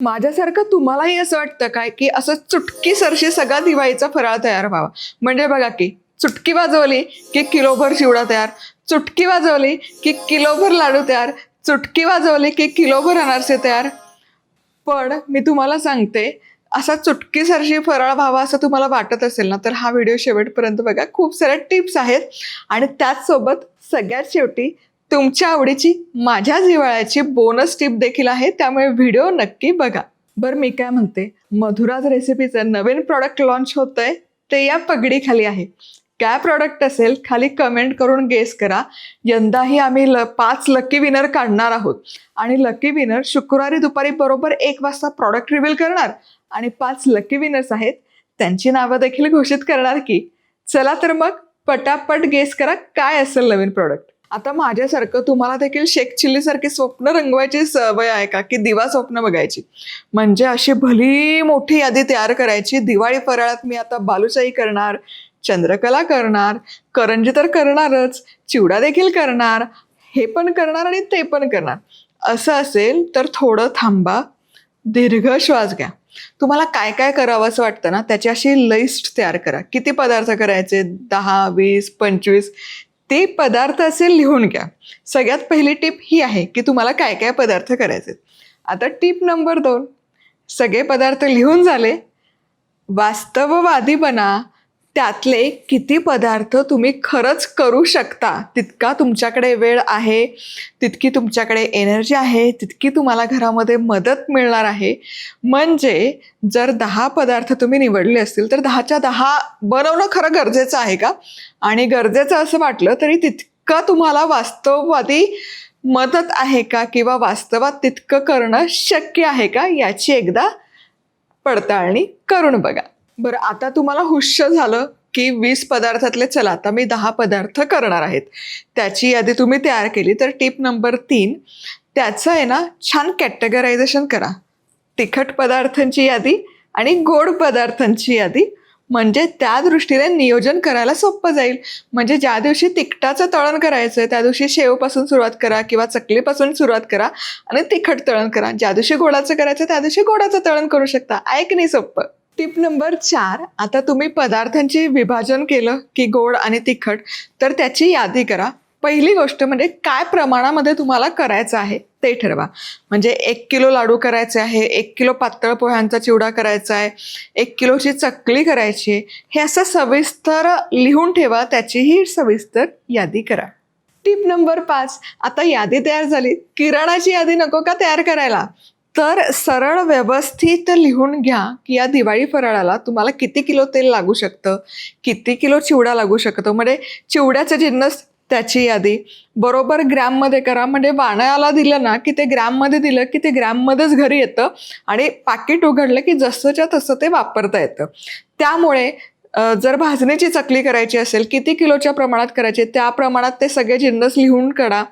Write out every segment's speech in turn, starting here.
माझ्यासारखं तुम्हालाही असं वाटतं काय? की असं चुटकी सरशी सगळा दिवाळीचा फराळ तयार व्हावा. म्हणजे बघा की चुटकी वाजवली की किलोभर चिवडा तयार चुटकी वाजवली की किलोभर लाडू तयार चुटकी वाजवली की किलोभर अनारसे तयार. पण मी तुम्हाला सांगते असा चुटकीसारशी फराळ व्हावा असं तुम्हाला वाटत असेल ना तर हा व्हिडिओ शेवटपर्यंत बघा. खूप साऱ्या टिप्स आहेत. आणि त्याचसोबत सगळ्यात शेवटी तुमच्या आवडीची माझ्या जिव्हाळ्याची बोनस टिप देखील आहे त्यामुळे व्हिडिओ नक्की बघा. बरं मी काय म्हणते? मधुराज रेसिपीचं नवीन प्रॉडक्ट लॉन्च होतंय ते या पगडीखाली आहे. काय प्रॉडक्ट असेल खाली कमेंट करून गेस करा. यंदाही आम्ही ल पाच लकी विनर काढणार आहोत. आणि लकी विनर शुक्रवारी दुपारी बरोबर एक वाजता प्रॉडक्ट रिव्हील करणार. आणि पाच लकी विनर्स आहेत त्यांची नावं देखील घोषित करणार की चला तर मग पटापट गेस करा काय असेल नवीन प्रॉडक्ट आता माझ्यासारखं तुम्हाला देखील शेख चिल्ली सारखी स्वप्न रंगवायची सवय आहे का? की दिवा स्वप्न बघायची. म्हणजे अशी भली मोठी यादी तयार करायची. दिवाळी फराळात मी आता बालुशाही करणार चंद्रकला करणार करंजी तर करणारच चिवडा देखील करणार हे पण करणार आणि ते पण करणार. असं असेल तर थोडं थांबा दीर्घ श्वास घ्या. तुम्हाला काय काय करावं असं वाटतं ना त्याची अशी लिस्ट तयार करा. किती पदार्थ करायचे? दहा वीस पंचवीस ते पदार्थ असेल लिहून घ्या. सगळ्यात पहिली टीप ही आहे की तुम्हाला काय काय पदार्थ करायचे आता टीप नंबर दोन. सगळे पदार्थ लिहून झाले. वास्तववादी बना. त्यातले किती पदार्थ तुम्ही खरंच करू शकता. तितका तुमच्याकडे वेळ आहे तितकी तुमच्याकडे एनर्जी आहे तितकी तुम्हाला घरामध्ये मदत मिळणार आहे. म्हणजे जर दहा पदार्थ तुम्ही निवडले असतील तर दहाच्या दहा बनवणं खरं गरजेचं आहे का? आणि गरजेचं असं वाटलं तरी तितकं तुम्हाला वास्तववादी मदत आहे का? किंवा वास्तवात तितकं करणं शक्य आहे का? याची एकदा पडताळणी करून बघा. बरं आता तुम्हाला हुश्य झालं की वीस पदार्थातले चला आता मी दहा पदार्थ करणार आहेत. त्याची यादी तुम्ही तयार केली तर टिप नंबर तीन त्याचं आहे ना छान कॅटेगरायझेशन करा. तिखट पदार्थांची यादी आणि गोड पदार्थांची यादी. म्हणजे त्या दृष्टीने नियोजन करायला सोपं जाईल. म्हणजे ज्या दिवशी तिखटाचं तळण करायचं आहे त्या दिवशी शेवपासून सुरुवात करा किंवा चकलीपासून सुरुवात करा आणि तिखट तळण करा. ज्या दिवशी गोडाचं करायचं त्या दिवशी गोडाचं तळण करू शकता. ऐक नाही सोपं टिप नंबर चार आता तुम्ही पदार्थांची विभाजन केलं की गोड आणि तिखट तर त्याची यादी करा. पहिली गोष्ट म्हणजे काय प्रमाणामध्ये तुम्हाला करायचं आहे ते ठरवा. म्हणजे एक किलो लाडू करायचे आहे एक किलो पातळ पोह्यांचा चिवडा करायचा आहे एक किलोची चकली करायची आहे हे असं सविस्तर लिहून ठेवा त्याचीही सविस्तर यादी करा. टिप नंबर पाच आता यादी तयार झाली. किराणाची यादी नको का तयार करायला? तर सरळ व्यवस्थित लिहून घ्या की या दिवाळी फराळाला तुम्हाला किती किलो तेल लागू शकतं? किती किलो चिवडा लागू शकतो? म्हणजे चिवड्याचे जिन्नस त्याची यादी. बरोबर ग्रॅममध्ये करा. म्हणजे वाण्याला दिलं ना की ते ग्रॅममध्ये दिलं की ते ग्रॅममध्येच घरी येतं आणि पाकिट उघडलं की जसंच्या तसं ते वापरता येतं. त्यामुळे जर भाजणीची चकली करायची असेल किती किलोच्या प्रमाणात करायची त्या प्रमाणात ते सगळे जिन्नस लिहून करा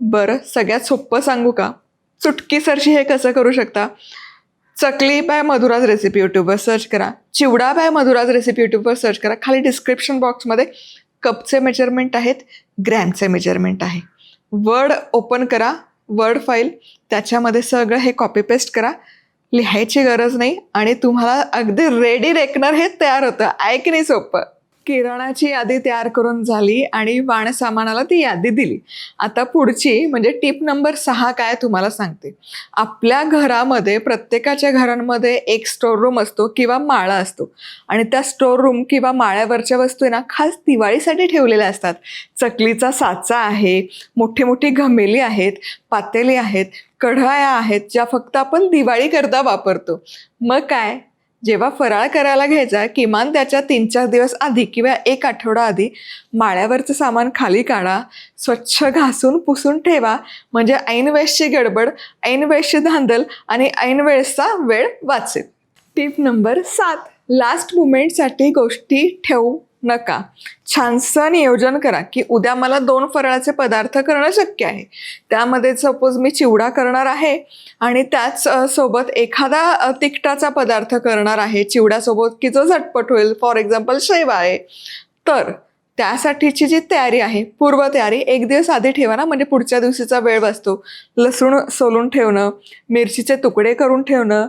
बरं सगळ्यात सोपं सांगू का? चुटकीसरशी हे कसं करू शकता? चकली बाय मधुराज रेसिपी यूट्यूबवर सर्च करा. चिवडा बाय मधुराज रेसिपी यूट्यूबवर सर्च करा. खाली डिस्क्रिप्शन बॉक्समध्ये कपचे मेजरमेंट आहेत ग्रॅमचे मेजरमेंट आहे. वर्ड ओपन करा वर्ड फाईल त्याच्यामध्ये सगळं हे कॉपी पेस्ट करा. लिहायची गरज नाही आणि तुम्हाला अगदी रेडी रेकनर हे तयार होतं. ऐक नाही सोपं. किराणाची यादी तयार करून झाली आणि वाण सामानाला ती यादी दिली. आता पुढची म्हणजे टिप नंबर सहा काय तुम्हाला सांगते. आपल्या घरामध्ये प्रत्येकाच्या घरांमध्ये एक स्टोर रूम असतो किंवा माळा असतो. आणि त्या स्टोर रूम किंवा माळ्यावरच्या वस्तू आहे ना खास दिवाळीसाठी ठेवलेल्या असतात. चकलीचा साचा आहे मोठी मोठी घमेली आहेत पातेली आहेत कढाया आहेत ज्या फक्त आपण दिवाळीकरता वापरतो. मग काय? जेव्हा फराळ करायला घ्यायचा किमान त्याच्या तीन चार दिवस आधी किंवा एक आठवडा आधी माळ्यावरचं सामान खाली काढा स्वच्छ घासून पुसून ठेवा. म्हणजे ऐनवेळेसची गडबड ऐनवेळेसची धांदल आणि ऐनवेळेसचा वेळ वाचेल. टिप नंबर सात. लास्ट मुमेंटसाठी गोष्टी ठेवू. नका. छानसं नियोजन करा की उद्या मला दोन फराळाचे पदार्थ करणं शक्य आहे. त्यामध्ये सपोज मी चिवडा करणार आहे आणि त्याच सोबत एखादा तिखटाचा पदार्थ करणार आहे चिवड्यासोबत की जो झटपट होईल. फॉर एक्झाम्पल शेवा आहे. तर त्यासाठीची जी तयारी आहे पूर्वतयारी एक दिवस आधी ठेवा ना म्हणजे पुढच्या दिवशीचा वेळ वाचतो. लसूण सोलून ठेवणं मिरचीचे तुकडे करून ठेवणं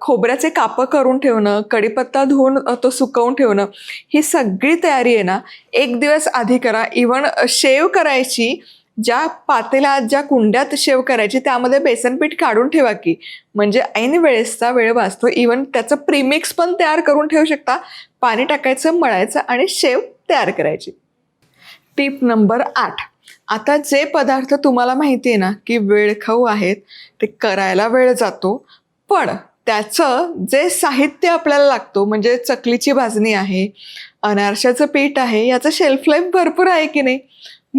खोबऱ्याचे कापं करून ठेवणं कढीपत्ता धुवून तो सुकवून ठेवणं ही सगळी तयारी आहे ना एक दिवस आधी करा. इवन शेव करायची ज्या पातेला ज्या कुंड्यात शेव करायची त्यामध्ये बेसनपीठ काढून ठेवा की. म्हणजे ऐन वेळेसचा वेळ वाचतो. इवन त्याचं प्रीमिक्स पण तयार करून ठेवू शकता. पाणी टाकायचं मळायचं आणि शेव तयार करायची. टिप नंबर आठ. आता जे पदार्थ तुम्हाला माहिती आहे ना की वेळखाऊ आहेत ते करायला वेळ जातो. पण त्याचं जे साहित्य आपल्याला लागतो म्हणजे चकलीची भाजणी आहे अनारशाचं पीठ आहे याचं शेल्फ लाईफ भरपूर आहे की नाही?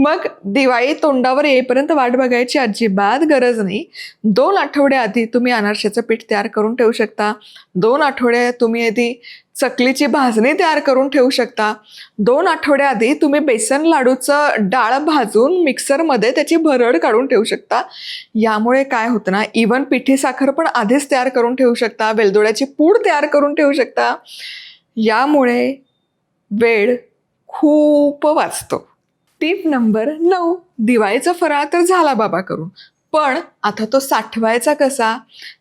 मग दिवाळी तोंडावर येईपर्यंत वाट बघायची अजिबात गरज नाही. दोन आठवड्याआधी तुम्ही अनारशाचं पीठ तयार करून ठेवू शकता. दोन आठवड्या तुम्ही आधी चकलीची भाजणी तयार करून ठेवू शकता. दोन आठवड्याआधी तुम्ही बेसन लाडूचं डाळ भाजून मिक्सरमध्ये त्याची भरड काढून ठेवू शकता. यामुळे काय होतं ना इवन पिठी साखर पण आधीच तयार करून ठेवू शकता. वेलदोड्याची पूड तयार करून ठेवू शकता. यामुळे वेळ खूप वाचतो. टिप नंबर नऊ. दिवाळीचा फराळ तर झाला बाबा करून. पण आता तो साठवायचा कसा?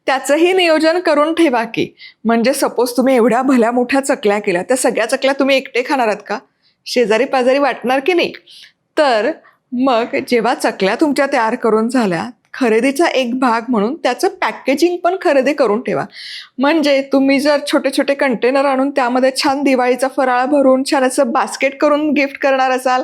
त्याचंही नियोजन करून ठेवा की. म्हणजे सपोज तुम्ही एवढ्या भल्या मोठ्या चकल्या केल्या त्या सगळ्या चकल्या तुम्ही एकटे खाणार आहात का? शेजारी पाजारी वाटणार की नाही? तर मग जेव्हा चकल्या तुमच्या तयार करून झाल्या खरेदीचा एक भाग म्हणून त्याचं पॅकेजिंग पण खरेदी करून ठेवा. म्हणजे तुम्ही जर छोटे छोटे कंटेनर आणून त्यामध्ये छान दिवाळीचा फराळ भरून छान असं बास्केट करून गिफ्ट करणार असाल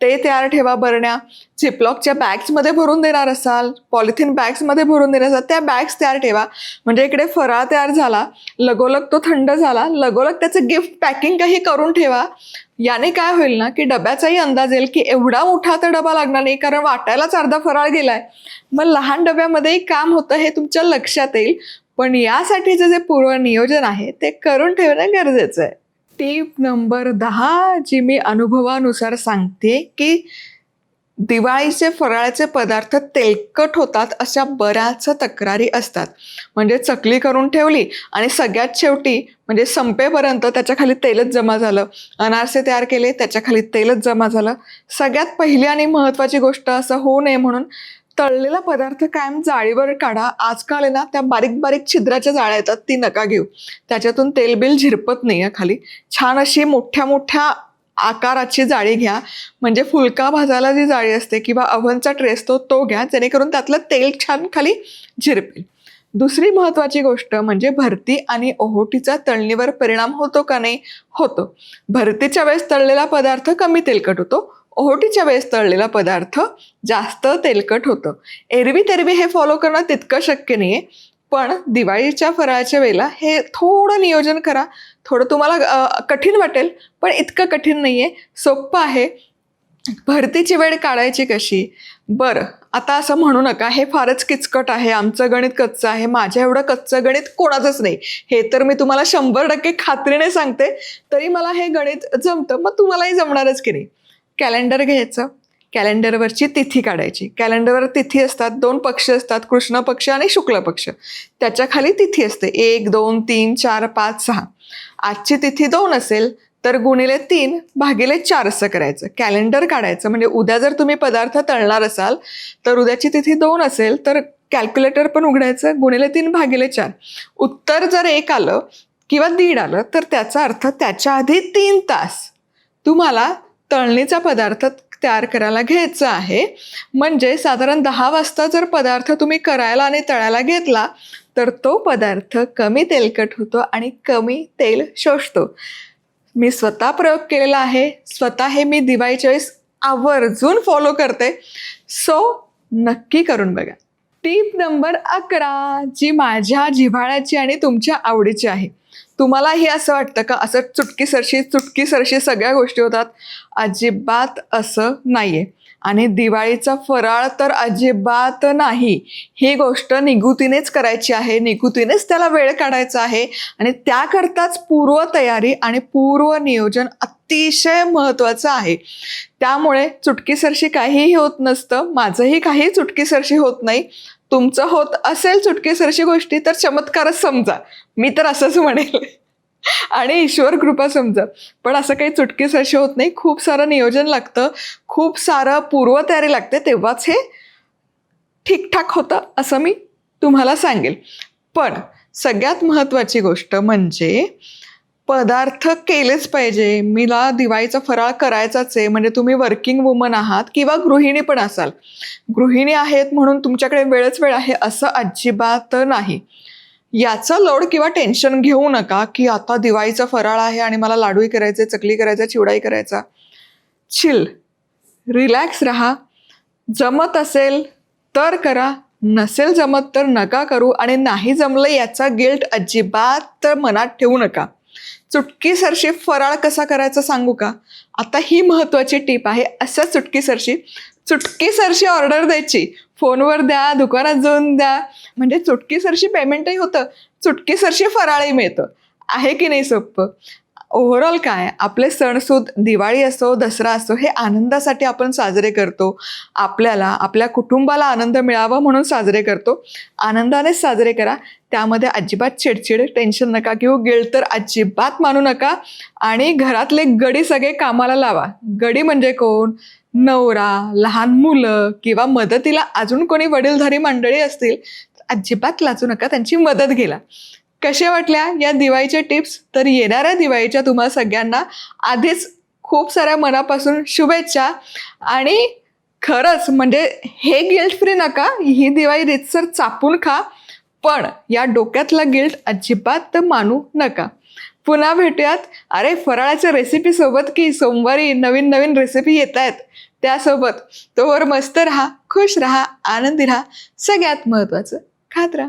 ते तयार ठेवा बरण्या. झिपलॉकच्या बॅग्समध्ये भरून देणार असाल पॉलिथिन बॅग्समध्ये भरून देणार असाल त्या बॅग्स तयार ठेवा. म्हणजे इकडे फराळ तयार झाला लगोलग तो थंड झाला लगोलग त्याचं गिफ्ट पॅकिंग काही करून ठेवा. याने काय होईल ना की डब्याचाही अंदाज येईल की एवढा मोठा तर डबा लागणार नाही कारण वाटायलाच अर्धा फराळ गेलाय. मग लहान डब्यामध्येही काम होतं हे तुमच्या लक्षात येईल. पण यासाठीचं जे पूर्व नियोजन आहे ते करून ठेवणं गरजेचं आहे. टीप नंबर दहा जी मी अनुभवानुसार सांगते की दिवाळीचे फराळाचे पदार्थ तेलकट होतात अशा बऱ्याच तक्रारी असतात. म्हणजे चकली करून ठेवली आणि सगळ्यात शेवटी म्हणजे संपेपर्यंत त्याच्याखाली तेलच जमा झालं. अनारसे तयार केले त्याच्याखाली तेलच जमा झालं. सगळ्यात पहिली आणि महत्त्वाची गोष्ट असं होऊ नये म्हणून तळलेला पदार्थ कायम जाळीवर काढा. आजकाल आहे ना त्या बारीक बारीक छिद्राच्या जाळ्या येतात ती नका घेऊ. त्याच्यातून तेलबिल झिरपत नाही आहे खाली. छान अशी मोठ्या मोठ्या आकाराची जाळी घ्या. म्हणजे फुलका भाजायला जी जाळी असते किंवा अव्हनचा ट्रे असतो तो घ्या. जेणेकरून त्यातलं तेल छान खाली झिरपेल. दुसरी महत्त्वाची गोष्ट म्हणजे भरती आणि ओहोटीचा तळणीवर परिणाम होतो का नाही? होतो. भरतीच्या वेळेस तळलेला पदार्थ कमी तेलकट होतो. ओहोटीच्या वेळेस तळलेला पदार्थ जास्त तेलकट होतं. एरवी तेरवी हे फॉलो करणं तितकं शक्य नाही आहे पण दिवाळीच्या फराळाच्या वेळेला हे थोडं नियोजन करा. थोडं तुम्हाला कठीण वाटेल पण इतकं कठीण नाही आहे सोपं आहे. भरतीची वेळ काढायची कशी? बरं आता असं म्हणू नका. हे फारच किचकट आहे. आमचं गणित कच्चं आहे. माझ्या एवढं कच्चं गणित कोणाचंच नाही. हे तर मी तुम्हाला शंभर टक्के खात्रीने सांगते. तरी मला हे गणित जमतं. मग तुम्हालाही जमणारच की नाही. कॅलेंडर घ्यायचं. कॅलेंडरवरची तिथी काढायची. कॅलेंडरवर तिथी असतात दोन पक्ष असतात कृष्ण पक्ष आणि शुक्ल पक्ष. त्याच्याखाली तिथी असते. एक दोन तीन चार पाच सहा. आजची तिथी दोन असेल तर गुणिले तीन भागिले चार असं करायचं. कॅलेंडर काढायचं. म्हणजे उद्या जर तुम्ही पदार्थ तळणार असाल तर उद्याची तिथी दोन असेल तर कॅल्क्युलेटर पण उघडायचं. गुणिले तीन भागिले चार. उत्तर जर एक आलं किंवा दीड आलं तर त्याचा अर्थ त्याच्या आधी तीन तास. तुम्हाला तळणीचा पदार्थ तयार करायला घ्यायचा आहे. म्हणजे साधारण दहा वाजता जर पदार्थ तुम्ही करायला आणि तळायला घेतला तर तो पदार्थ कमी तेलकट होतो आणि कमी तेल शोषतो. मी स्वतः प्रयोग केलेला आहे. स्वतः हे मी दिवाळीच्या वेळेस आवर्जून फॉलो करते. सो नक्की करून बघा. टीप नंबर अकरा जी माझ्या जिव्हाळ्याची आणि तुमच्या आवडीची आहे. तुम्हालाही असं वाटतं का? असं चुटकी सरशी चुटकी सरशी सगळ्या गोष्टी होतात. अजिबात असं नाहीये. आणि दिवाळीचा फराळ तर अजिबात नाही. ही गोष्ट निगुतीनेच करायची आहे. निगुतीनेच त्याला वेळ काढायचा आहे. आणि त्याकरताच पूर्व तयारी आणि पूर्व नियोजन अतिशय महत्त्वाचं आहे. त्यामुळे चुटकीसरशी काहीही होत नसतं. माझंही काही चुटकीसरशी होत नाही. तुमचं होत असेल चुटकीसरशी गोष्टी तर चमत्कारच समजा. मी तर असंच म्हणेल. आणि ईश्वर कृपा समजा. पण असं काही चुटकीसरशी होत नाही. खूप सारं नियोजन लागतं. खूप सारं पूर्वतयारी लागते. तेव्हाच हे ठीकठाक होतं असं मी तुम्हाला सांगेल. पण सगळ्यात महत्त्वाची गोष्ट म्हणजे पदार्थ केलेच पाहिजे. मला दिवाळीचा फराळ करायचाच आहे. म्हणजे तुम्ही वर्किंग वुमन आहात किंवा गृहिणी पण असाल. गृहिणी आहेत म्हणून तुमच्याकडे वेळच वेळ आहे असं अजिबात नाही. याचा लोड किंवा टेन्शन घेऊ नका की आता दिवाळीचा फराळ आहे आणि मला लाडूही करायचे चकली करायचा चिवडाही करायचा. चिल रिलॅक्स राहा. जमत असेल तर करा. नसेल जमत तर नका करू. आणि नाही जमलं याचा गिल्ट अजिबात मनात ठेवू नका. चुटकीसरशी फराळ कसा करायचा सांगू का? आता ही महत्त्वाची टीप आहे असं चुटकीसरशी. चुटकीसरशी ऑर्डर द्यायची. फोनवर द्या दुकानात जाऊन द्या. म्हणजे चुटकीसरशी पेमेंटही होतं. चुटकीसरशी फराळही मिळतं. आहे की नाही सोपं ओव्हरऑल काय? आपले सणसूद दिवाळी असो दसरा असो हे आनंदासाठी आपण साजरे करतो. आपल्याला आपल्या कुटुंबाला आनंद मिळावा म्हणून साजरे करतो. आनंदानेच साजरे करा. त्यामध्ये अजिबात चिडचिड टेन्शन नका किंवा गिळ तर अजिबात मानू नका. आणि घरातले गडी सगळे कामाला लावा. गडी म्हणजे कोण? नवरा लहान मुलं किंवा मदतीला अजून कोणी वडीलधारी मंडळी असतील अजिबात लाजू नका. त्यांची मदत घेला कशा वाटल्या या दिवाळीच्या टिप्स? तर येणाऱ्या दिवाळीच्या तुम्हाला सगळ्यांना आधीच खूप साऱ्या मनापासून शुभेच्छा. आणि खरंच म्हणजे हे गिल्ट फ्री नका ही दिवाळी रितसर चापून खा पण या डोक्यातला गिल्ट अजिबात मानू नका. पुन्हा भेटूयात. अरे फराळाच्या रेसिपीसोबत की सोमवारी नवीन नवीन रेसिपी येत आहेत त्यासोबत तोवर मस्त राहा खुश राहा आनंदी राहा सगळ्यात महत्त्वाचं खात राहा.